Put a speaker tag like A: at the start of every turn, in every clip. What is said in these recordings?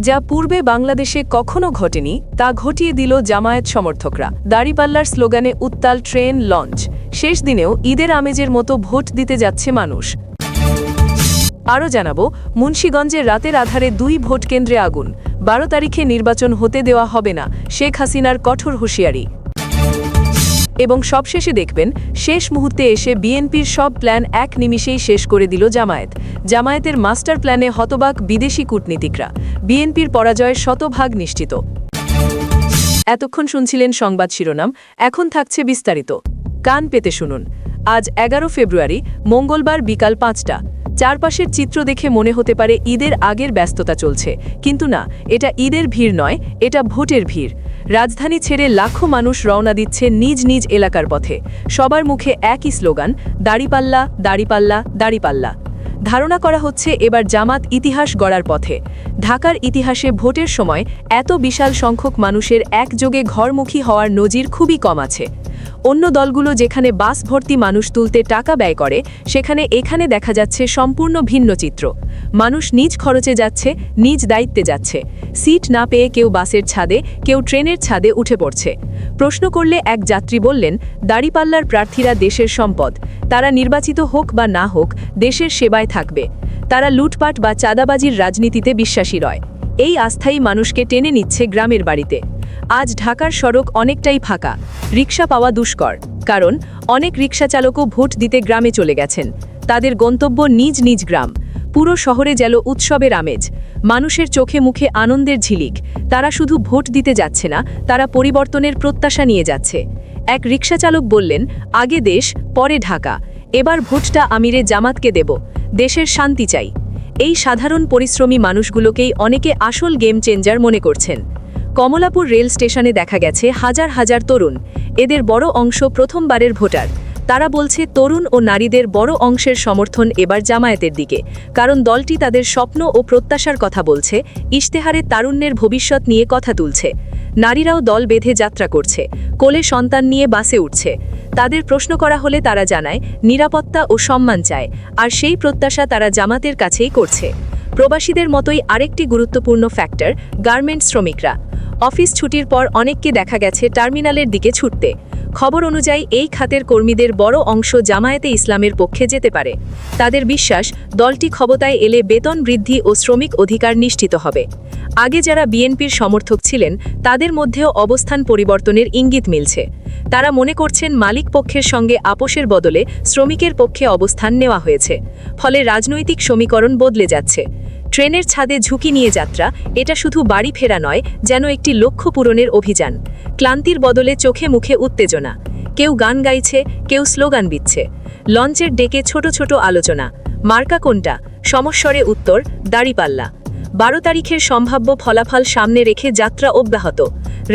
A: যা পূর্বে বাংলাদেশে কখনো ঘটেনি, তা ঘটিয়ে দিল জামায়াত সমর্থকরা। দাড়িপাল্লার স্লোগানে উত্তাল ট্রেন লঞ্চ। শেষ দিনেও ঈদের আমেজের মতো ভোট দিতে যাচ্ছে মানুষ। আরও জানাব, মুন্সীগঞ্জে রাতের আধারে দুই ভোট কেন্দ্রে আগুন। বারো তারিখে নির্বাচন হতে দেওয়া হবে না, শেখ হাসিনার কঠোর হুঁশিয়ারি। এবং সবশেষে দেখবেন, শেষ মুহূর্তে এসে বিএনপির সব প্ল্যান এক নিমিষেই শেষ করে দিল জামায়াত। জামায়াতের মাস্টার প্ল্যানে হতবাক বিদেশি কূটনীতিকরা। বিএনপির পরাজয় শতভাগ নিশ্চিত। এতক্ষণ শুনছিলেন সংবাদ শিরোনাম, এখন থাকছে বিস্তারিত। কান পেতে শুনুন। আজ এগারো ফেব্রুয়ারি, মঙ্গলবার বিকাল পাঁচটা। চারপাশের চিত্র দেখে মনে হতে পারে ঈদের আগের ব্যস্ততা চলছে। কিন্তু না, এটা ঈদের ভিড় নয়, এটা ভোটের ভিড়। রাজধানী ছেড়ে লাখো মানুষ রওনা দিচ্ছে নিজ নিজ এলাকার পথে। সবার মুখে একই স্লোগান, দাড়িপাল্লা দাড়িপাল্লা দাড়িপাল্লা। ধারণা করা হচ্ছে এবার জামাত ইতিহাস গড়ার পথে। ঢাকার ইতিহাসে ভোটের সময় এত বিশাল সংখ্যক মানুষের একযোগে ঘরমুখী হওয়ার নজির খুবই কম আছে। অন্য দলগুলো যেখানে বাস ভর্তি মানুষ তুলতে টাকা ব্যয় করে, সেখানে এখানে দেখা যাচ্ছে সম্পূর্ণ ভিন্ন চিত্র। মানুষ নিজ খরচে যাচ্ছে, নিজ দায়িত্বে যাচ্ছে। সিট না পেয়ে কেউ বাসের ছাদে, কেউ ট্রেনের ছাদে উঠে পড়ছে। প্রশ্ন করলে এক যাত্রী বললেন, দাড়িপাল্লার প্রার্থীরা দেশের সম্পদ। তারা নির্বাচিত হোক বা না হোক, দেশের সেবায় থাকবে। তারা লুটপাট বা চাঁদাবাজির রাজনীতিতে বিশ্বাসী রয় এই আস্থাই মানুষকে টেনে নিচ্ছে গ্রামের বাড়িতে। আজ ঢাকার সড়ক অনেকটাই ফাঁকা। রিক্সা পাওয়া দুষ্কর। কারণ, অনেক রিক্সা চালকও ভোট দিতে গ্রামে চলে গেছেন। তাদের গন্তব্য নিজ নিজ গ্রাম। পুরো শহরে যেন উৎসবের আমেজ। মানুষের চোখে মুখে আনন্দের ঝিলিক। তারা শুধু ভোট দিতে যাচ্ছে না, তারা পরিবর্তনের প্রত্যাশা নিয়ে যাচ্ছে। এক রিক্সা চালক বললেন, আগে দেশ, পরে ঢাকা। এবার ভোটটা আমিরে জামাতকে দেব। দেশের শান্তি চাই। এই সাধারণ পরিশ্রমী মানুষগুলোকেই অনেকে আসল গেম চেঞ্জার মনে করছেন। কমলাপুর রেল স্টেশনে দেখা গেছে হাজার হাজার তরুণ। এদের বড় অংশ প্রথমবারের ভোটার। তারা বলছে, তরুণ ও নারীদের বড় অংশের সমর্থন এবার জামায়াতের দিকে। কারণ দলটি তাদের স্বপ্ন ও প্রত্যাশার কথা বলছে, ইশতেহারে তারুণ্যের ভবিষ্যৎ নিয়ে কথা তুলছে। নারীরাও দল বেঁধে যাত্রা করছে, কোলে সন্তান নিয়ে বাসে উঠছে। তাদের প্রশ্ন করা হলে তারা জানায়, নিরাপত্তা ও সম্মান চায়। আর সেই প্রত্যাশা তারা জামাতের কাছেই করছে। প্রবাসীদের মতোই আরেকটি গুরুত্বপূর্ণ ফ্যাক্টর গার্মেন্টস শ্রমিকরা। অফিস ছুটির পর অনেককে দেখা গেছে টার্মিনালের দিকে ছুটতে। খবর অনুযায়ী, এই খাতের কর্মীদের বড় অংশ জামায়াতে ইসলামের পক্ষে যেতে পারে। তাদের বিশ্বাস, দলটি ক্ষমতায় এলে বেতন বৃদ্ধি ও শ্রমিক অধিকার নিশ্চিত হবে। আগে যারা বিএনপির সমর্থক ছিলেন, তাদের মধ্যেও অবস্থান পরিবর্তনের ইঙ্গিত মিলছে। তারা মনে করছেন, মালিক পক্ষের সঙ্গে আপোষের বদলে শ্রমিকের পক্ষে অবস্থান নেওয়া হয়েছে। ফলে রাজনৈতিক সমীকরণ বদলে যাচ্ছে। ট্রেনের ছাদে ঝুঁকি নিয়ে যাত্রা, এটা শুধু বাড়ি ফেরা নয়, যেন একটি লক্ষ্য পূরণের অভিযান। ক্লান্তির বদলে চোখে মুখে উত্তেজনা। কেউ গান গাইছে, কেউ স্লোগান দিচ্ছে লঞ্চের ডেকে ছোট ছোট আলোচনা। মার্কা কোনটা? সমস্বরে উত্তর, দাড়িপাল্লা। বারো তারিখের সম্ভাব্য ফলাফল সামনে রেখে যাত্রা অব্যাহত।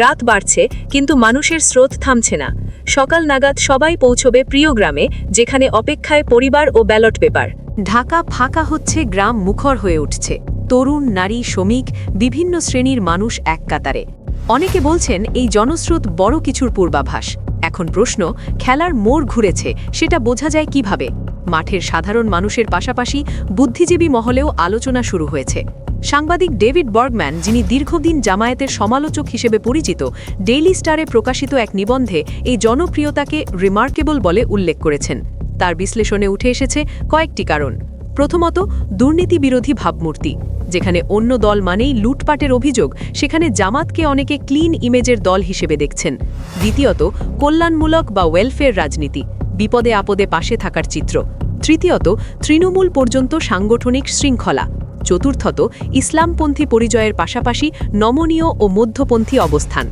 A: রাত বাড়ছে, কিন্তু মানুষের স্রোত থামছে না। সকাল নাগাদ সবাই পৌঁছবে প্রিয় গ্রামে, যেখানে অপেক্ষায় পরিবার ও ব্যালট পেপার। ঢাকা ফাঁকা হচ্ছে, গ্রাম মুখর হয়ে উঠছে। তরুণ, নারী, শ্রমিক, বিভিন্ন শ্রেণির মানুষ এক কাতারে। অনেকে বলছেন, এই জনস্রোত বড় কিছুর পূর্বাভাস। এখন প্রশ্ন, খেলার মোড় ঘুরেছে, সেটা বোঝা যায় কীভাবে? মাঠের সাধারণ মানুষের পাশাপাশি বুদ্ধিজীবী মহলেও আলোচনা শুরু হয়েছে। সাংবাদিক ডেভিড বর্গম্যান, যিনি দীর্ঘদিন জামায়াতের সমালোচক হিসেবে পরিচিত, ডেইলি স্টারে প্রকাশিত এক নিবন্ধে এই জনপ্রিয়তাকে রিমার্কেবল বলে উল্লেখ করেছেন। তার বিশ্লেষণে উঠে এসেছে কয়েকটি কারণ। প্রথমত দুর্নীতি বিরোধী ভাবমূর্তি, যেখানে অন্য দল মানেই লুটপাটের অভিযোগ, সেখানে জামাতকে অনেকে ক্লিন ইমেজের দল হিসেবে দেখছেন। দ্বিতীয়ত, কল্যাণমূলক বা ওয়েলফেয়ার রাজনীতি, বিপদে আপদে পাশে থাকার চিত্র। তৃতীয়ত, তৃণমূল পর্যন্ত সাংগঠনিক শৃঙ্খলা। চতুর্থত, ইসলামপন্থী পরিচয়ের পাশাপাশি নমনীয় ও মধ্যপন্থী অবস্থান।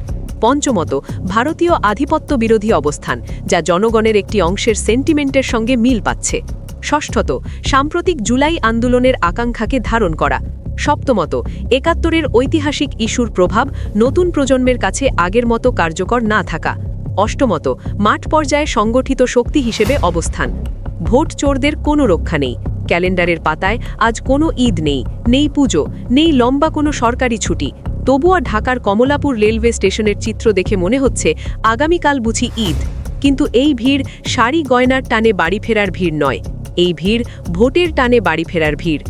A: পঞ্চমত, ভারতীয় আধিপত্য বিরোধী অবস্থান, যা জনগণের একটি অংশের সেন্টিমেন্টের সঙ্গে মিল পাচ্ছে। ষষ্ঠত, সাম্প্রতিক জুলাই আন্দোলনের আকাঙ্ক্ষাকে ধারণ করা। সপ্তমত, একাত্তরের ঐতিহাসিক ইস্যুর প্রভাব নতুন প্রজন্মের কাছে আগের মতো কার্যকর না থাকা। অষ্টমত, মাঠ পর্যায়ে সংগঠিত শক্তি হিসেবে অবস্থান। ভোট চোরদের কোনো রক্ষা নেই। ক্যালেন্ডারের পাতায় আজ কোনো ঈদ নেই। নেই পুজো, নেই লম্বা কোনো সরকারি ছুটি। তবুও ঢাকার কমলাপুর রেলওয়ে স্টেশনের চিত্র দেখে মনে হচ্ছে আগামীকাল বুঝি ঈদ। কিন্তু এই ভিড় শাড়ি গয়নার টানে বাড়ি ফেরার ভিড় নয়। এই ভিড় ভোটের টানে বাড়ি ফেরার ভিড়।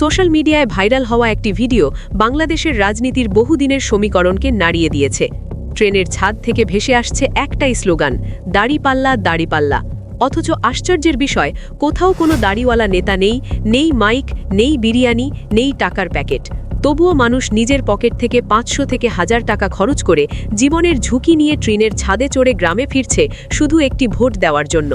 B: সোশ্যাল মিডিয়ায় ভাইরাল হওয়া একটি ভিডিও বাংলাদেশের রাজনীতির বহুদিনের সমীকরণকে নাড়িয়ে দিয়েছে। ট্রেনের ছাদ থেকে ভেসে আসছে একটাই স্লোগান দাড়িপাল্লা দাড়িপাল্লা অথচ আশ্চর্যের বিষয়, কোথাও কোনো দাড়িওয়ালা নেতা নেই নেই মাইক, নেই বিরিয়ানি, নেই টাকার প্যাকেট। তবুও মানুষ নিজের পকেট থেকে পাঁচশো থেকে হাজার টাকা খরচ করে জীবনের ঝুঁকি নিয়ে ট্রেনের ছাদে চড়ে গ্রামে ফিরছে শুধু একটি ভোট দেওয়ার জন্য।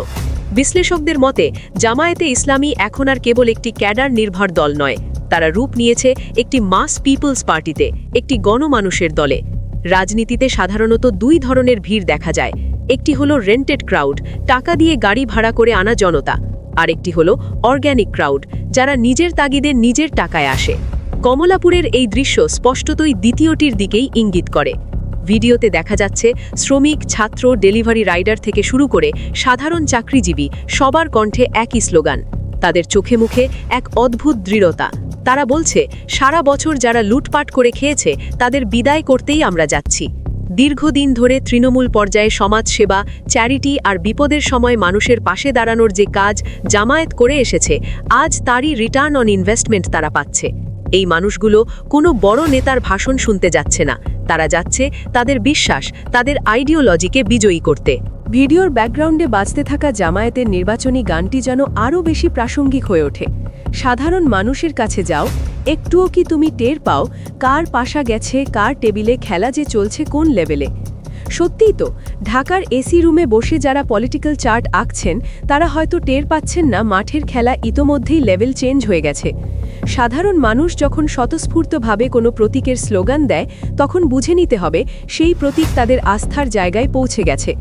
B: বিশ্লেষকদের মতে, জামায়াতে ইসলামী এখন আর কেবল একটি ক্যাডার নির্ভর দল নয়। তারা রূপ নিয়েছে একটি মাস পিপলস পার্টিতে, একটি গণমানুষের দলে। রাজনীতিতে সাধারণত দুই ধরনের ভিড় দেখা যায়। একটি হলো রেন্টেড ক্রাউড টাকা দিয়ে গাড়ি ভাড়া করে আনা জনতা। আরেকটি হলো অর্গ্যানিক ক্রাউড যারা নিজের তাগিদে নিজের টাকায় আসে। কমলাপুরের এই দৃশ্য স্পষ্টতই দ্বিতীয়টির দিকেই ইঙ্গিত করে। ভিডিওতে দেখা যাচ্ছে, শ্রমিক, ছাত্র, ডেলিভারি রাইডার থেকে শুরু করে সাধারণ চাকরিজীবী সবার কণ্ঠে একই স্লোগান। তাদের চোখে মুখে এক অদ্ভুত দৃঢ়তা। তারা বলছে, সারা বছর যারা লুটপাট করে খেয়েছে, তাদের বিদায় করতেই আমরা যাচ্ছি। দীর্ঘদিন ধরে তৃণমূল পর্যায়ে সমাজ সেবা চ্যারিটি আর বিপদের সময় মানুষের পাশে দাঁড়ানোর যে কাজ জামায়াত করে এসেছে, আজ তারই রিটার্ন অন ইনভেস্টমেন্ট তারা পাচ্ছে। এই মানুষগুলো কোনো বড় নেতার ভাষণ শুনতে যাচ্ছে না। তারা যাচ্ছে তাদের বিশ্বাস, তাদের আইডিওলজিকে বিজয়ী করতে।
A: ভিডিওর ব্যাকগ্রাউন্ডে বাজতে থাকা জামায়াতের নির্বাচনী গানটি যেন আরও বেশি প্রাসঙ্গিক হয়ে ওঠে। সাধারণ মানুষের কাছে যাও, একটুও কি তুমি টের পাও কার পাশা গেছে, কার টেবিলে খেলা যে চলছে কোন লেভেলে সত্যিই তো, ঢাকার এসি রুমে বসে যারা পলিটিক্যাল চার্ট আঁকছেন, তারা হয়তো টের পাচ্ছেন না মাঠের খেলা ইতোমধ্যেই লেভেল চেঞ্জ হয়ে গেছে। সাধারণ মানুষ যখন স্বতঃস্ফূর্তভাবে কোনো প্রতীকের স্লোগান দেয়, তখন বুঝে নিতে হবে সেই প্রতীক তাদের আস্থার জায়গায় পৌঁছে গেছে।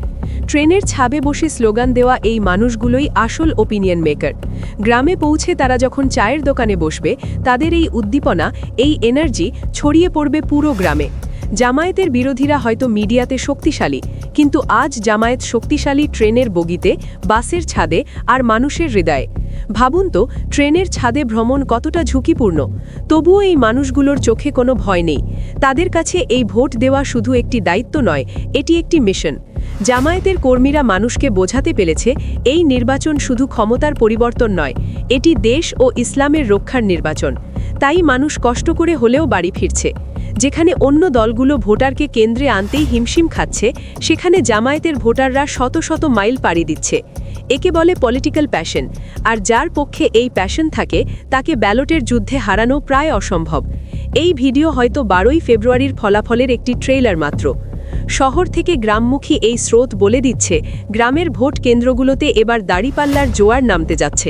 A: ট্রেনের ছাবে বসে স্লোগান দেওয়া এই মানুষগুলোই আসল ওপিনিয়ন মেকার গ্রামে পৌঁছে তারা যখন চায়ের দোকানে বসবে, তাদের এই উদ্দীপনা, এই এনার্জি ছড়িয়ে পড়বে পুরো গ্রামে। জামায়াতের বিরোধীরা হয়তো মিডিয়াতে শক্তিশালী, কিন্তু আজ জামায়াত শক্তিশালী ট্রেনের বগিতে, বাসের ছাদে আর মানুষের হৃদয়ে। ভাবুন তো, ট্রেনের ছাদে ভ্রমণ কতটা ঝুঁকিপূর্ণ। তবুও এই মানুষগুলোর চোখে কোনো ভয় নেই। তাদের কাছে এই ভোট দেওয়া শুধু একটি দায়িত্ব নয়, এটি একটি মিশন। জামায়াতের কর্মীরা মানুষকে বোঝাতে পেরেছে, এই নির্বাচন শুধু ক্ষমতার পরিবর্তন নয়, এটি দেশ ও ইসলামের রক্ষার নির্বাচন। তাই মানুষ কষ্ট করে হলেও বাড়ি ফিরছে। যেখানে অন্য দলগুলো ভোটারকে কেন্দ্রে আনতেই হিমশিম খাচ্ছে, সেখানে জামায়াতের ভোটাররা শত শত মাইল পাড়ি দিচ্ছে। একে বলে পলিটিক্যাল প্যাশন। আর যার পক্ষে এই প্যাশন থাকে, তাকে ব্যালটের যুদ্ধে হারানো প্রায় অসম্ভব। এই ভিডিও হয়তো বারোই ফেব্রুয়ারির ফলাফলের একটি ট্রেইলার মাত্র। শহর থেকে গ্রামমুখী এই স্রোত বলে দিচ্ছে, গ্রামের ভোট কেন্দ্রগুলোতে এবার দাড়িপাল্লার জোয়ার নামতে যাচ্ছে।